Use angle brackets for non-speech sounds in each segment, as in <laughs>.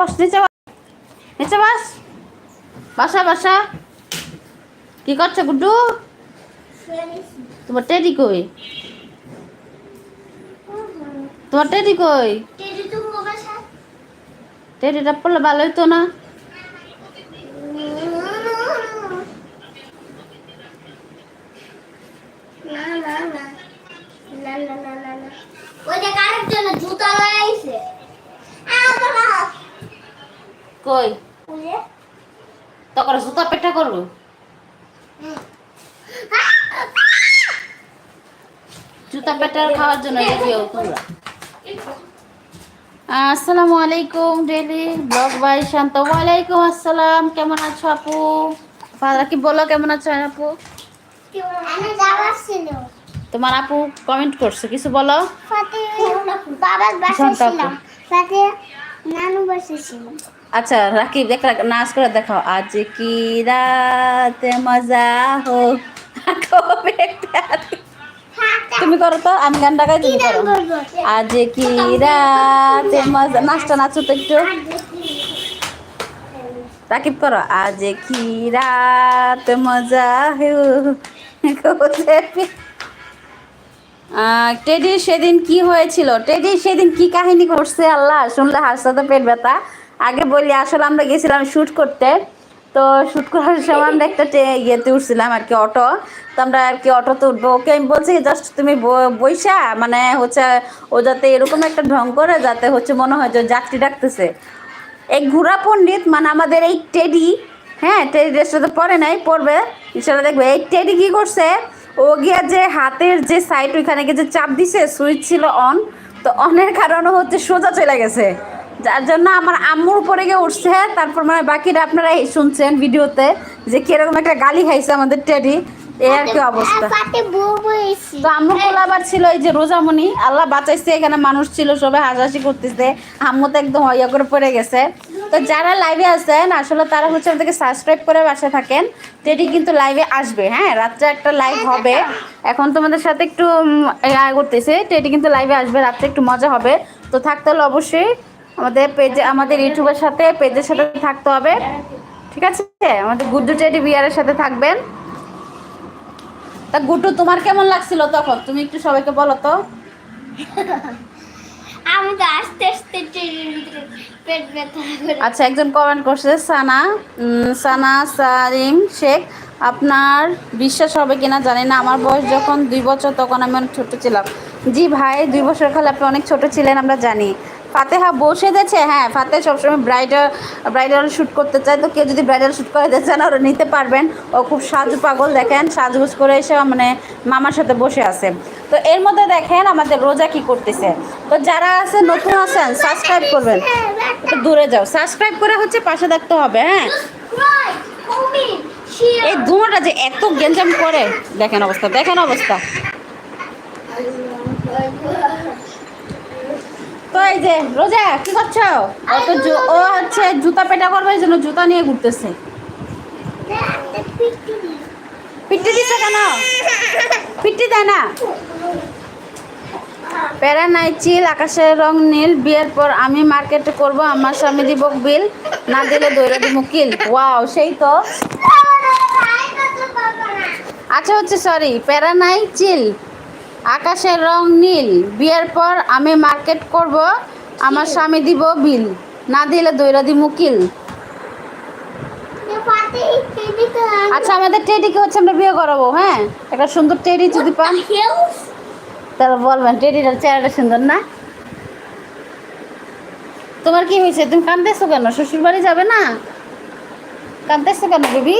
বস, নিচে। নিচে বাস। বাসা বাসা। কি করছ গুড্ডু? তোমার টেডি কই? তোমার টেডি কই? টেডিটা পড়লে ভালো হইতো না। জুতা লাগাইছে। কই? তখন জুতা পেটা করব জুতা পেটা খাওয়ার জন্য তোমরা আসসালামু আলাইকুম ডেলি ব্লগ বাই শান্ত। ওয়ালাইকুম আসসালাম কেমন আছো আপু? ফাদার কি বলো কেমন আছো আপু? তোমার আপু কমেন্ট করছে কিছু বলো? বাবার বাসায় শান্ত ছিলাম। নানু বাসায় ছিলাম। আচ্ছা রাকিব দেখ নাচ করে দেখাও। আজ কি রাত মজা হো? তুমি করো তো আমি গানটা গাই তুমি করো। আজ কি রাত মজা নাচটা নাচো তো একটু। রাকিব করো আজ কি রাত মজা হো? টেডির সেদিন কি হয়েছিল? টেডির সেদিন কি কাহিনী করছে আল্লাহ শুনলে হাসতে পেট ব্যথা। আগে বলি, আসলে আমরা গেছিলাম শ্যুট করতে। তো শ্যুট করার সময় আমরা একটা ইয়েতে উঠছিলাম আর কি, অটো। তো আমরা আর কি অটোতে উঠবো। ওকে আমি বলছি, জাস্ট তুমি ব- বইসা মানে হচ্ছে ও যাতে এরকম একটা ঢং করে, যাতে হচ্ছে মনে হয় যে যাত্রী ডাকতেছে। এই ঘোড়া পণ্ডিত মানে আমাদের এই টেডি হ্যাঁ টেডি ড্রেসটা তো পরে নাই, পরবে সেটা দেখবে। এই টেডি কী করছে? ও গিয়া যে হাতের যে সাইড ওইখানে গিয়ে যে চাপ দিছে সুইচ ছিল অন তো অনের কারণে হচ্ছে সোজা চলে গেছে। যার জন্য আমার আম্মুর উপরে গিয়ে উঠছে, তারপর মানে বাকিটা আপনারা শুনছেন ভিডিওতে যে কীরকম একটা গালি খাইছে আমাদের টেডি এই আর কি অবস্থা। তো আম্মুর কোলে আবার ছিল এই যে রোজামণি, আল্লাহ বাঁচাইছে, এখানে মানুষ ছিল, সবাই হাসাহাসি করতেছে, আম্মু তো একদম হইয়া করে পড়ে গেছে। তো যারা লাইভে আছেন, আসলে তারা হচ্ছে আমাদেরকে সাবস্ক্রাইব করে বাসা থাকেন। টেডি কিন্তু লাইভে আসবে হ্যাঁ রাত্রে একটা লাইভ হবে। এখন তোমাদের সাথে একটু করতেছে টেডি কিন্তু লাইভে আসবে, রাত্রে একটু মজা হবে। তো থাকতে হলে অবশ্যই আমাদের পেজে আমাদের ইউটিউবের সাথে পেজের সাথে থাকতে হবে। ঠিক আছে? আমাদের গুড্ডু টেডি বিয়ারের সাথে থাকবেন। তা গুড্ডু তোমার কেমন লাগছিল তখন? তুমি একটু সবাইকে বলো তো। আমি তো আস্তে আস্তে পেট ব্যথা আচ্ছা একজন কমেন্ট করছে সানা। সানা সারিম শেখ আপনার বিশ্বাস হবে কিনা জানি না। আমার বয়স যখন দুই বছর তখন আমি অনেক ছোট ছিলাম। জি ভাই দুই বছর কালে আপনি অনেক ছোট ছিলেন আমরা জানি। ফাতেহা বসে দিয়েছে হ্যাঁ ফাতে সবসময় ব্রাইডাল ব্রাইডাল শ্যুট করতে চায়, তো কেউ যদি ব্রাইডাল শ্যুট করে দিতে চান ওরা নিতে পারবেন। ও খুব সাজু পাগল, দেখেন, সাজগুজ করে এসে মানে মামার সাথে বসে আছে। তো এর মধ্যে দেখেন আমাদের রোজা কি করতেছে। তো যারা আছে, নতুন আছেন সাবস্ক্রাইব করবেন। একটু দূরে যাও। সাবস্ক্রাইব করে হচ্ছে পাশে থাকতে হবে হ্যাঁ। এই দুটা যে এত গেঞ্জাম করে, দেখেন অবস্থা দেখেন অবস্থা। তো এই যে রোজা কি করছ ও তো ও হচ্ছে জুতা পেটা করবে জন্য জুতা নিয়ে ঘুরতেছে। পিটি দিছে কেন? পিটি দেয় না। প্যারা নাই চিল আকাশের রং নীল বিয়ের পর আমি মার্কেটে করব আমার স্বামী দিব বিল না দিলে দৈরা দিব কিল। ওয়াও সেই তো। আচ্ছা হচ্ছে সরি প্যারা নাই চিল। আকাশের রং নীল। বিয়ের পর আমি মার্কেট করব আমার স্বামী দিব বিল। না দিলে দৈরা দিব কিল। আচ্ছা আমাদের টেডিকে হচ্ছে আমরা বিয়ে করাবো হ্যাঁ? একটা সুন্দর টেডি যদি পান। তাহলে বলবেন টেডিটার চেহারাটা সুন্দর না? তোমার কি হয়েছে? তুমি কাঁদতেছো কেন? শ্বশুর বাড়ি যাবে না? কাঁদতেছো কেন বেবি?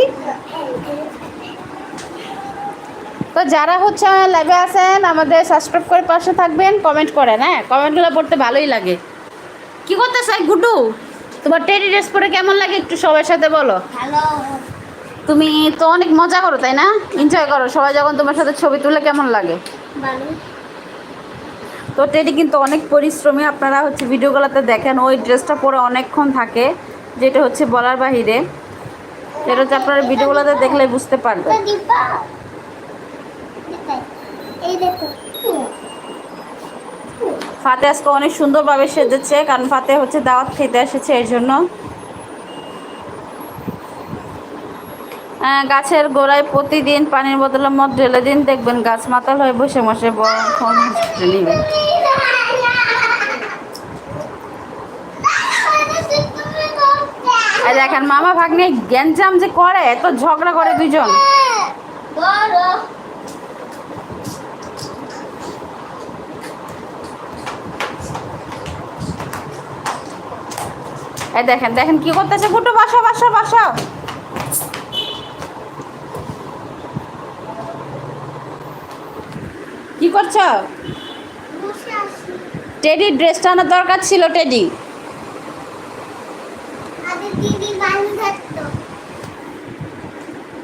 তো যারা হচ্ছে আমার লাইভে আছেন আমাদের সাবস্ক্রাইব করে পাশে থাকবেন কমেন্ট করেন হ্যাঁ? কমেন্টগুলো পড়তে ভালোই লাগে। কি করতে চাই গুডু তোমার টেডি ড্রেস পরে কেমন লাগে একটু সবার সাথে বলো? তুমি তো অনেক মজা করো তাই না? এনজয় করো সবাই যখন তোমার সাথে ছবি তুলে কেমন লাগে? তো টেডি কিন্তু অনেক পরিশ্রমী আপনারা হচ্ছে ভিডিওগুলোতে দেখেন ওই ড্রেসটা পরে অনেকক্ষণ থাকে যেটা হচ্ছে বলার বাহিরে। সেটা হচ্ছে আপনারা ভিডিওগুলোতে দেখলে বুঝতে পারবেন। ফাতে আজকে অনেক সুন্দরভাবে সেজেছে কারণ ফাতে হচ্ছে দাওয়াত খেতে এসেছে এর জন্য। গাছের গোড়ায় প্রতিদিন পানির বোতলে মদ ঢেলে দিন দেখবেন গাছ মাতাল হয়ে বসে বসে বড় ফোন নেবে দেখেন মামা ভাগ্নে গ্যাঞ্জাম যে করে এত ঝগড়া করে দুজন এই দেখেন দেখেন কি করতেছে? গুটু বাসা বাসা বাসা। কি করছ? টেডি ড্রেসটা আনার দরকার ছিল টেডি।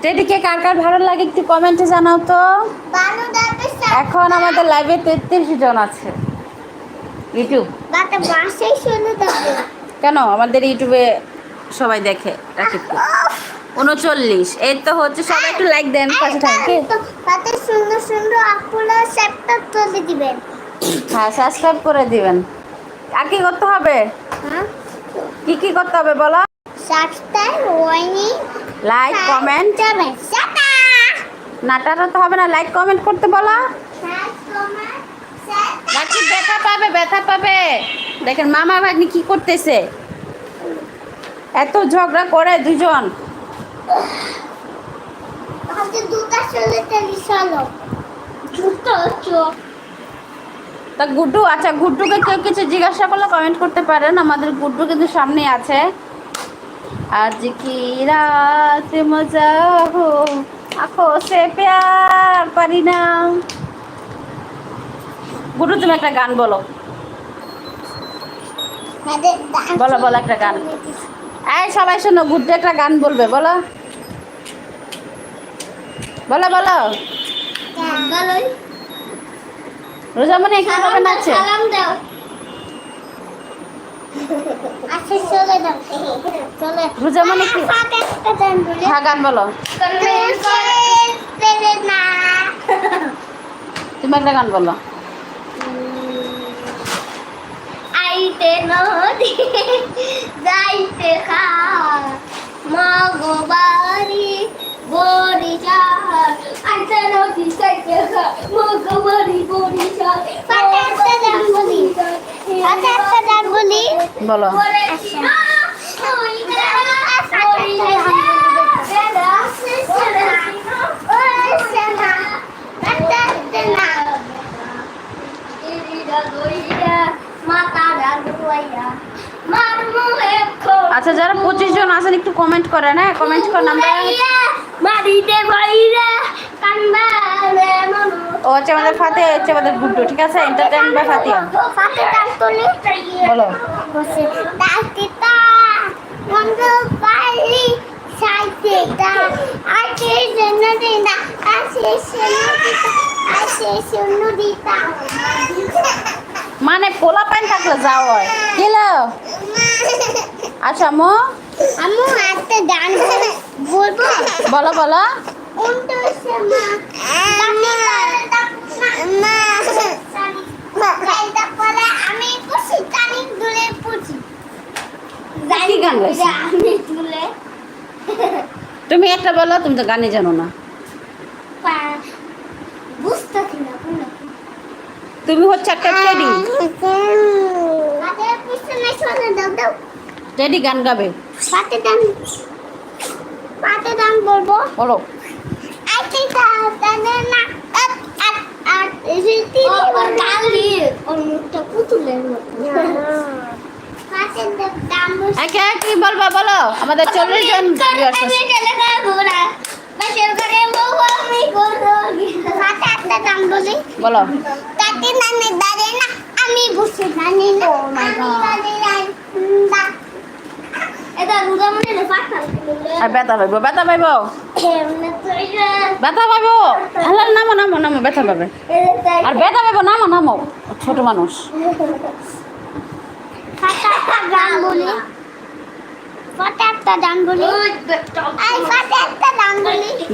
টেডিকে কার কার ভালো লাগে একটু কমেন্টে জানাও তো। এখন আমাদের লাইভে তেত্রিশ জন আছে। ইউটিউব। কেন? আমাদের ইউটিউবে সবাই দেখে রাকিবকে উনচল্লিশ। এই তো হচ্ছে সবাই একটু লাইক দেন পাশে থাকে তাতে সুন্দর সুন্দর দিবেন। হ্যাঁ সাবস্ক্রাইব করে দিবেন। আর কি করতে হবে? হ্যাঁ? কি কি করতে হবে বলো? সাবস্ক্রাইব ওয়াইনি লাইক কমেন্ট নাটাটা তো হবে না লাইক কমেন্ট করতে বলো। রাকিব ব্যথা পাবে? দেখেন মামা ভাগ্নি কি করতেছে? এত ঝগড়া করে দুজন তা গুড্ডু আচ্ছা গুড্ডুকে কেউ কিছু জিজ্ঞাসা করলে কমেন্ট করতে পারেন। আমাদের গুড্ডু কিন্তু সামনে আছে। আজ কি রাত মজা হো আখো সে প্যার পারি না। গুড্ডু তুমি একটা গান বলো। বলো, বলো একটা গান। এই সবাই শোনো গুড্ডু একটা গান বলবে বলো। বলো বলো। বলো? রোজামণি একটু হবে নাচে সালাম দাও। আচ্ছা কি? একটা হ্যাঁ গান বলো। তুমি একটা গান বলো আইতে নদী যাইতে খা মগবাড়ি বরিশাল আইতে নদী যাইতে খা মগবাড়ি বরিশাল গান বলি। পাতে গান বলি। বলো আচ্ছা যারা পঁচিশ জন আছেন একটু কমেন্ট করেন হ্যাঁ কমেন্ট করেন আমরা ও হচ্ছে আমাদের ফাতে হচ্ছে আমাদের গুড্ডু ঠিক আছে? এন্টারটেইন ফাতিয়া ফাতে। বলো। মানে পোলা প্যান থাকলে যাও গেলো? <laughs> আচ্ছা মো? আমি একটা গান বলব? বলো বলো। আমি দুলে কি গান আমি দুলে। তুমি একটা বলো তুমি তো গানই জানো না। তুমি হচ্ছে একটা টেডি। টেডি গান গাবে। পাতে দাম পাতে দাম বলব? বলো। আইতে দাও না আট রীতি ওর কালি ওর মুখটা পুতুলের মতো। বলব কি বলবা বলো? আমাদের চল্লিশ জন। বলো। আমি বসে জানি না। আর ব্যথা পাইব ব্যথা পাইব? ব্যথা পাইব? হ্যালো নামো নামো নামো ব্যথা পাবে। আর ব্যথা পাইব নামো নামো। ছোট মানুষ।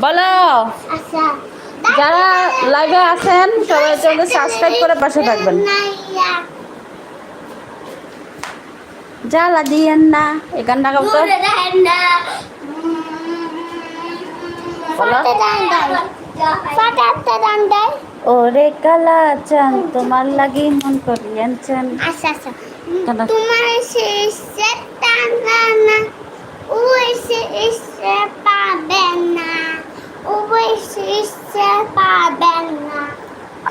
বলি। আচ্ছা। যারা লাইভে আছেন সবাই সাবস্ক্রাইব করে পাশে থাকবেন। জ্বালা দিয়েন না এই গানটা গাও তো ওরে কালা চান তোমার লাগি মন করিয়াছেন আচ্ছা আচ্ছা? তোমার শেষে টানা না ওই শেষে পাবেন না ওই শেষে পাবেন না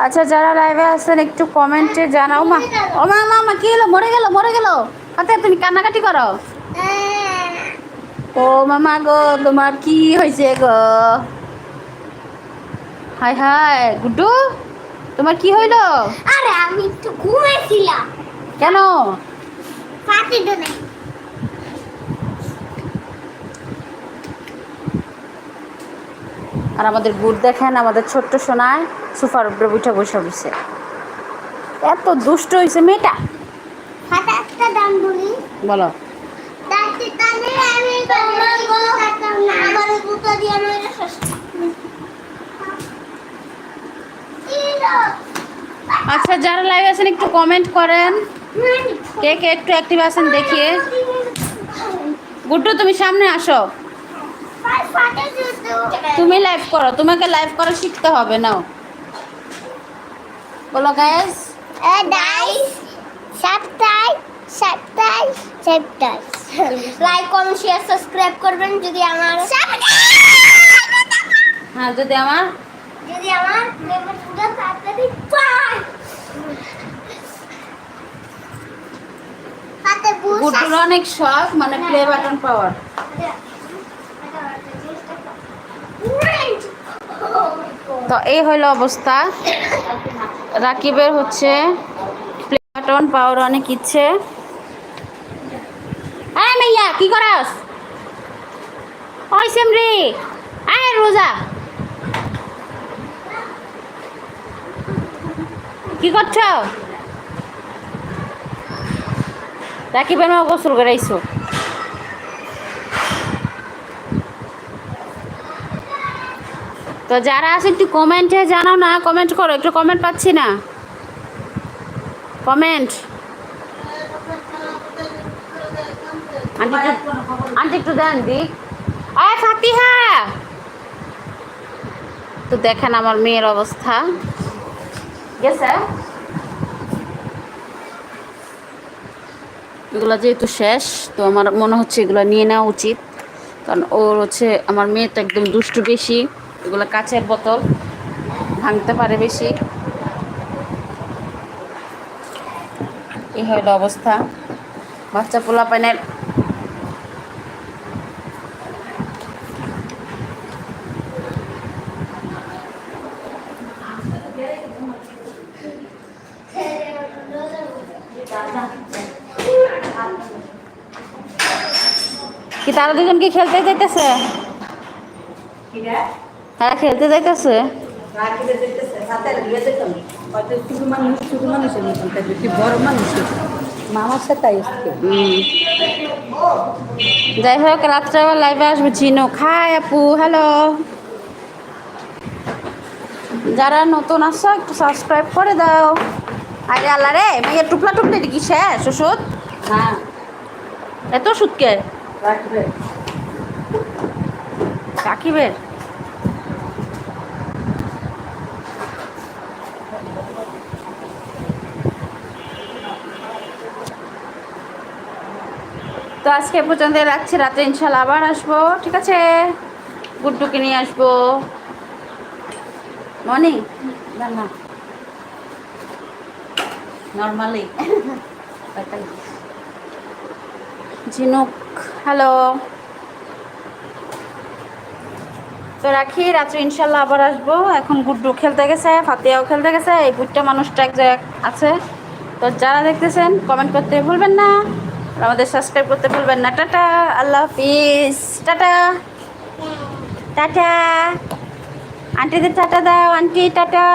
আচ্ছা যারা লাইভে আছেন একটু কমেন্টে জানাও মা ও মা মা কি হলো মরে গেল মরে গেল হাতে তুমি কান্নাকাটি করো। ও মামা গো তোমার কি হয়েছে গো? হাই হাই গুড্ডু তোমার কি হইল? আরে আমি একটু ঘুমেছিলাম কেন? পাটি দেনে আর আমাদের গুড় দেখেন আমাদের ছোট্ট সোনায় সুপার উপরে উঠে বসে বসে। এত দুষ্ট হয়েছে মেয়েটা। শেষ আচ্ছা যারা লাইভ আছেন একটু কমেন্ট করেন। কে কে একটু অ্যাক্টিভ আছেন দেখিয়ে। গুড্ডু তুমি সামনে আসো। তুমি লাইভ করো। তোমাকে লাইভ করা শিখতে হবে নাও। বলো গ্যাস dice subscribe subscribe subscribe like comment share subscribe করবেন যদি আমার হ্যাঁ যদি আমার যদি আমার মেম্বার পুরো তাড়াতাড়ি পায়। গুড্ডুর অনেক শখ মানে প্লে বাটন পাওয়ার। তো এই হইল অবস্থা। <laughs> রাকিবের হচ্ছে প্লে বাটন পাওয়ার অনেক ইচ্ছে। আয় মাইয়া, কি করাস? ওই সেমরি আয় রোজা। কি করছ? রাকিবের মা গোসল করাইছো তো যারা আছে একটু কমেন্টে জানাও না কমেন্ট করো, একটু কমেন্ট পাচ্ছি না। কমেন্ট আন্টি একটু দেন, দি। আয় তো দেখেন আমার মেয়ের অবস্থা। গেছে? এগুলো যেহেতু শেষ, তো আমার মনে হচ্ছে এগুলো নিয়ে নেওয়া উচিত। কারণ ওর হচ্ছে, আমার মেয়ে তো একদম দুষ্টু বেশি। এগুলো কাচের বোতল, ভাঙতে পারে বেশি। এই হইল অবস্থা। বাচ্চা পোলা পানের কি তারা দুজন কি খেলতে যাইতেছে? হ্যাঁ খেলতে যাইতেছে। যাই হোক রাত্রে আবার লাইভে আসবে চিনো। খায় আপু হ্যালো। যারা নতুন আসছো একটু সাবস্ক্রাইব করে দাও। আরে আল্লাহ রে মেয়ে টুপলা টুপলি কি শেষ ওষুধ? হ্যাঁ। এত ওষুধ কে? তো আজকে পর্যন্ত রাখছি রাতে ইনশাল্লাহ আবার আসব ঠিক আছে? গুড্ডুকে নিয়ে আসব। মর্নিং? না নর্মালি <laughs> ঝিনুক হ্যালো তো রাখি, রাত্রে ইনশাল্লাহ আবার আসব। এখন গুড্ডু খেলতে গেছে ফাতিয়াও খেলতে গেছে, এই বুটটা মানুষটা এক জায়গায় আছে। তো যারা দেখতেছেন কমেন্ট করতে ভুলবেন না আমাদের সাবস্ক্রাইব করতে ভুলবেন না। টাটা, আল্লাহ হাফিজ। টাটা। টাটা। আন্টিদের টাটা দাও, আন্টি, টাটা।